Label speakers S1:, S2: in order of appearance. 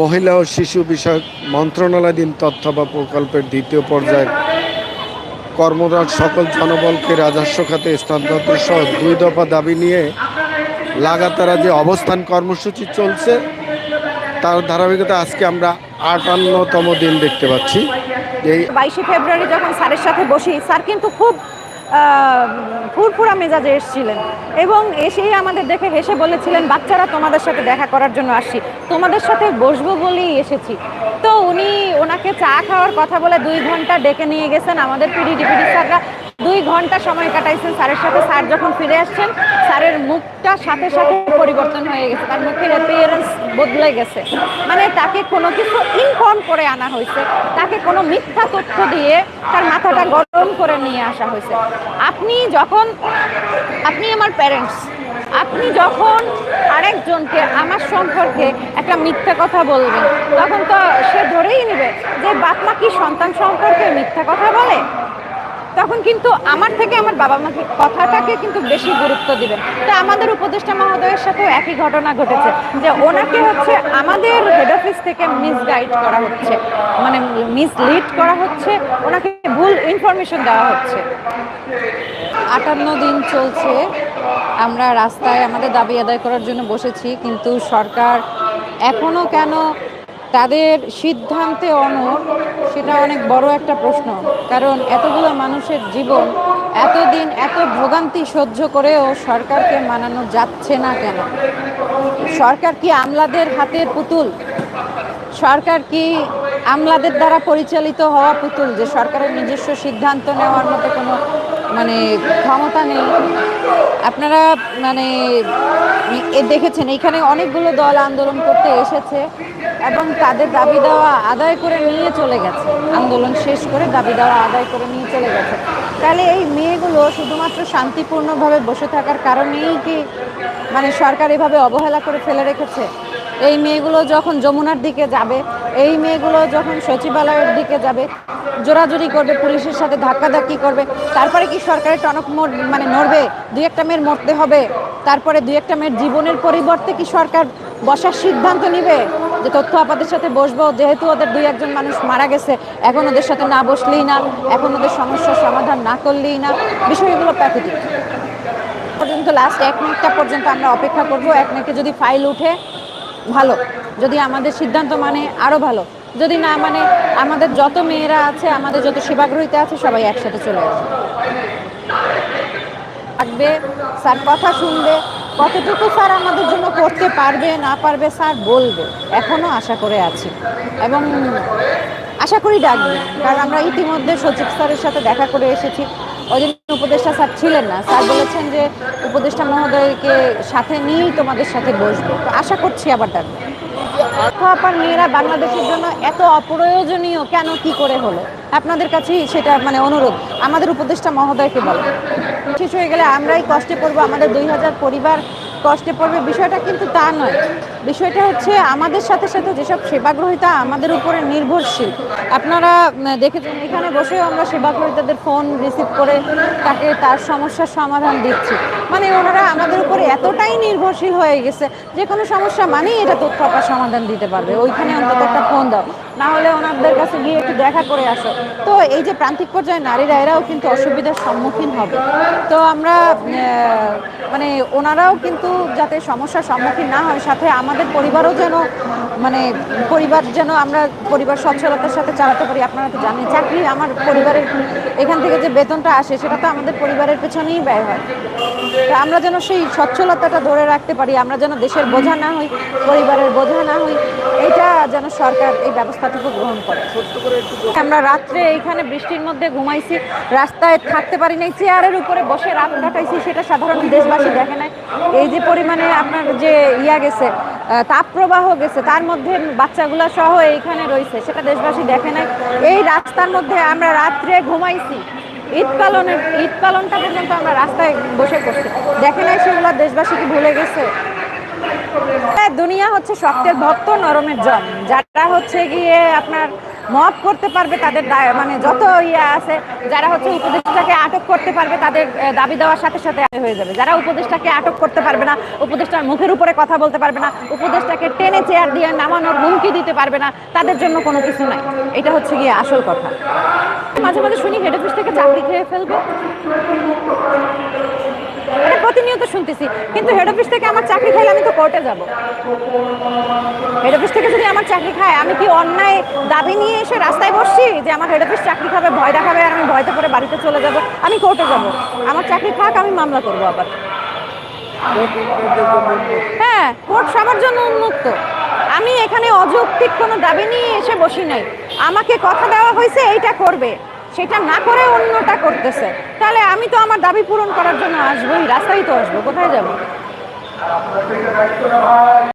S1: মহিলা ও শিশু বিষয়ক মন্ত্রণালয়াধীন তথ্য বা প্রকল্পের দ্বিতীয় পর্যায়ে কর্মরত সকল জনবলকে রাজস্ব খাতে স্থানান্তর সহ দুই দফা দাবি নিয়ে লাগাতার যে অবস্থান কর্মসূচি চলছে, তার ধারাবাহিকতা আজকে আমরা আটান্নতম দিন দেখতে পাচ্ছি। এই
S2: বাইশে ফেব্রুয়ারি যখন স্যারের সাথে বসি, স্যার কিন্তু খুব ফুরফুরা মেজাজে এসেছিলেন। এবং এসেই আমাদের দেখে হেসে বলেছিলেন, বাচ্চারা, তোমাদের সাথে দেখা করার জন্য আসছি। তোমাদের সাথে বসবো বলেই এসেছি। তো উনি ওনাকে চা খাওয়ার কথা বলে দুই ঘণ্টা ডেকে নিয়ে গেছেন। আমাদের পিডি ডিপিডি স্যাররা দুই ঘণ্টা সময় কাটাইছেন স্যারের সাথে। স্যার যখন ফিরে আসছেন, স্যারের মুখটা সাথে সাথে পরিবর্তন হয়ে গেছে, তার মুখের অ্যাপিয়ারেন্স বদলে গেছে। মানে তাকে কোনো কিছু ইনফর্ম করে আনা হয়েছে, তাকে কোনো মিথ্যা তথ্য দিয়ে তার মাথাটা গরম করে নিয়ে আসা হয়েছে। আপনি যখন, আপনি আমার প্যারেন্টস আপনি যখন আরেকজনকে আমার সম্পর্কে একটা মিথ্যা কথা বলবেন, তখন তো সে ধরেই নেবে যে বাপমা কি সন্তান সম্পর্কে মিথ্যা কথা বলে? তখন কিন্তু আমার থেকে আমার বাবা মাকে কথাটাকে কিন্তু বেশি গুরুত্ব দিবেন। তো আমাদের উপদেষ্টা মহোদয়ের সাথেও একই ঘটনা ঘটেছে, যে ওনাকে হচ্ছে আমাদের হেড অফিস থেকে মিসগাইড করা হচ্ছে। মানে মিসলিড করা হচ্ছে, ওনাকে ভুল ইনফরমেশন দেওয়া হচ্ছে। আটান্ন দিন চলছে, আমরা রাস্তায় আমাদের দাবি আদায় করার জন্য বসেছি, কিন্তু সরকার এখনও কেন তাদের সিদ্ধান্তে অনড়, সেটা অনেক বড় একটা প্রশ্ন। কারণ এতগুলো মানুষের জীবন এতদিন এত ভোগান্তি সহ্য করেও সরকারকে মানানো যাচ্ছে না কেন? সরকার কি আমলাদের হাতের পুতুল? সরকার কি আমলাদের দ্বারা পরিচালিত হওয়া পুতুল যে সরকারের নিজস্ব সিদ্ধান্ত নেওয়ার মতো কোনো মানে ক্ষমতা নেই। আপনারা মানে দেখেছেন, এখানে অনেকগুলো দল আন্দোলন করতে এসেছে এবং তাদের দাবি দেওয়া আদায় করে নিয়ে চলে গেছে। আন্দোলন শেষ করে দাবি দেওয়া আদায় করে নিয়ে চলে গেছে। তাহলে এই মেয়েগুলো শুধুমাত্র শান্তিপূর্ণভাবে বসে থাকার কারণেই কি মানে সরকার এভাবে অবহেলা করে ফেলে রেখেছে? এই মেয়েগুলো যখন যমুনার দিকে যাবে, এই মেয়েগুলো যখন সচিবালয়ের দিকে যাবে, জোরাজুরি করবে, পুলিশের সাথে ধাক্কাধাক্কি করবে, তারপরে কি সরকারের টনক মানে নড়বে? দু একটা মেয়ের মরতে হবে, তারপরে দু একটা মেয়ের জীবনের পরিবর্তে কি সরকার বসার সিদ্ধান্ত নিবে? যে তথ্য আপাদের সাথে বসবো, যেহেতু ওদের দুই একজন মানুষ মারা গেছে, এখন ওদের সাথে না বসলেই না, এখন ওদের সমস্যার সমাধান না করলেই না, বিষয়গুলো প্যাথেটিক। পর্যন্ত লাস্ট এক মিনিটটা পর্যন্ত আমরা অপেক্ষা করব, এক মিনিটে যদি ফাইল উঠে ভালো। যদি আমাদের সিদ্ধান্ত মানে আরও ভালো। যদি না মানে আমাদের যত মেয়েরা আছে, আমাদের যত সেবাগ্রহীতা আছে, সবাই একসাথে চলে আসবে। থাকবে, স্যার কথা শুনবে। কতটুকু স্যার আমাদের জন্য করতে পারবে, না পারবে, স্যার বলবে। এখনও আশা করে আছি। এবং আশা করি ডাকবে। কারণ আমরা ইতিমধ্যে সচিব স্যারের সাথে দেখা করে এসেছি। ওই উপদেষ্টা স্যার ছিলেন না। স্যার বলেছেন যে উপদেষ্টা মহোদয়কে সাথে নিয়েই তোমাদের সাথে বসবো। তো আশা করছি আবার ডাকবে আপার মেয়েরা বাংলাদেশের জন্য এত অপ্রয়োজনীয় কেন, কি করে হলো? আপনাদের কাছেই সেটা মানে অনুরোধ। আমাদের উপদেষ্টা মহোদয়কে বলো। শেষ হয়ে গেলে আমরাই কষ্টে পড়ব, আমাদের দুই হাজার পরিবার কষ্টে পড়বে। বিষয়টা কিন্তু তা নয়। বিষয়টা হচ্ছে আমাদের সাথে সাথে যেসব সেবাগ্রহীতা আমাদের উপরে নির্ভরশীল, আপনারা দেখেছেন, এখানে বসেও আমরা সেবাগ্রহিতাদের ফোন রিসিভ করে তাকে তার সমস্যার সমাধান দিচ্ছি। মানে ওনারা আমাদের উপরে এতটাই নির্ভরশীল হয়ে গেছে যে কোনো সমস্যা মানেই এটা তথ্য আপার সমাধান দিতে পারবে। ওইখানে অন্তত একটা ফোন দাও। না হলে ওনাদের কাছে গিয়ে একটু দেখা করে আসো। তো এই যে প্রান্তিক পর্যায়ে নারীরা, এরাও কিন্তু অসুবিধার সম্মুখীন হবে। তো আমরা মানে ওনারাও কিন্তু যাতে সমস্যার সম্মুখীন না হয়, সাথে আমাদের পরিবারও যেন মানে পরিবার যেন আমরা পরিবার সচ্ছলতার সাথে চালাতে পারি, আপনারা তো জানেন, চাকরি আমার পরিবারের এখান থেকে যে বেতনটা আসে, সেটা তো আমাদের পরিবারের পেছনেই ব্যয় হয়। আমরা যেন সেই সচ্ছলতাটা ধরে রাখতে পারি, আমরা যেন দেশের বোঝা না হই, পরিবারের বোঝা না হই, এটা যেন সরকার এই ব্যবস্থাটুকু গ্রহণ করে। আমরা রাত্রে এইখানে বৃষ্টির মধ্যে ঘুমাইছি, রাস্তায় থাকতে পারি নাই, চেয়ারের উপরে বসে রাত কাটাইছি, সেটা সাধারণ দেশবাসী দেখে নাই। এই যে পরিমাণে আপনার যে ইয়া গেছে তাপপ্রবাহ গেছে, তার মধ্যে বাচ্চাগুলা সহ এইখানে রয়েছে, সেটা দেশবাসী দেখে নাই। এই রাস্তার মধ্যে আমরা রাত্রে ঘুমাইছি ঈদ পালনের, ঈদ পালনটা পর্যন্ত আমরা রাস্তায় বসে করছি। দেখে নাই সেগুলো দেশবাসী কি ভুলে গেছে? দুনিয়া হচ্ছে শক্তের ভক্ত, নরমের জম যারা হচ্ছে গিয়ে আপনার মব করতে পারবে তাদের মানে যত ইয়ে আছে, যারা হচ্ছে উপদেষ্টাকে আটক করতে পারবে তাদের দাবি দেওয়ার সাথে সাথে হয়ে যাবে। যারা উপদেষ্টাকে আটক করতে পারবে না উপদেষ্টার মুখের উপরে কথা বলতে পারবে না, উপদেষ্টাকে টেনে চেয়ার দিয়ে নামানোর হুমকি দিতে পারবে না, তাদের জন্য কোনো কিছু নাই। এটা হচ্ছে গিয়ে আসল কথা। মাঝে মাঝে শুনি হেড অফিস থেকে চাকরি খেয়ে ফেলবে। এটা প্রতিনিয়ত শুনতেছি। কিন্তু হেড অফিস থেকে আমার চাকরি খাইলে আমি তো কোর্টে যাব। হেড অফিস থেকে যদি আমার চাকরি খায়, আমি কি অন্যায় দাবি নিয়ে এসে রাস্তায় বসছি যে আমার হেড অফিস চাকরি খাবে, ভয় দেখাবে আর আমি ভয়তে পরে বাড়িতে চলে যাব? আমি কোর্টে যাব। আমার চাকরি খাক আমি মামলা করব আবার। হ্যাঁ কোর্ট সবার জন্য উন্মুক্ত। আমি এখানে অযৌক্তিক কোনো দাবি নিয়ে এসে বসি নাই। আমাকে কথা দেওয়া হয়েছে, এইটা করবে। সেটা না করে অন্যটা করতেছে। তাহলে আমি তো আমার দাবি পূরণ করার জন্য আসবোই, রাস্তায় তো আসব, কোথায় যাব?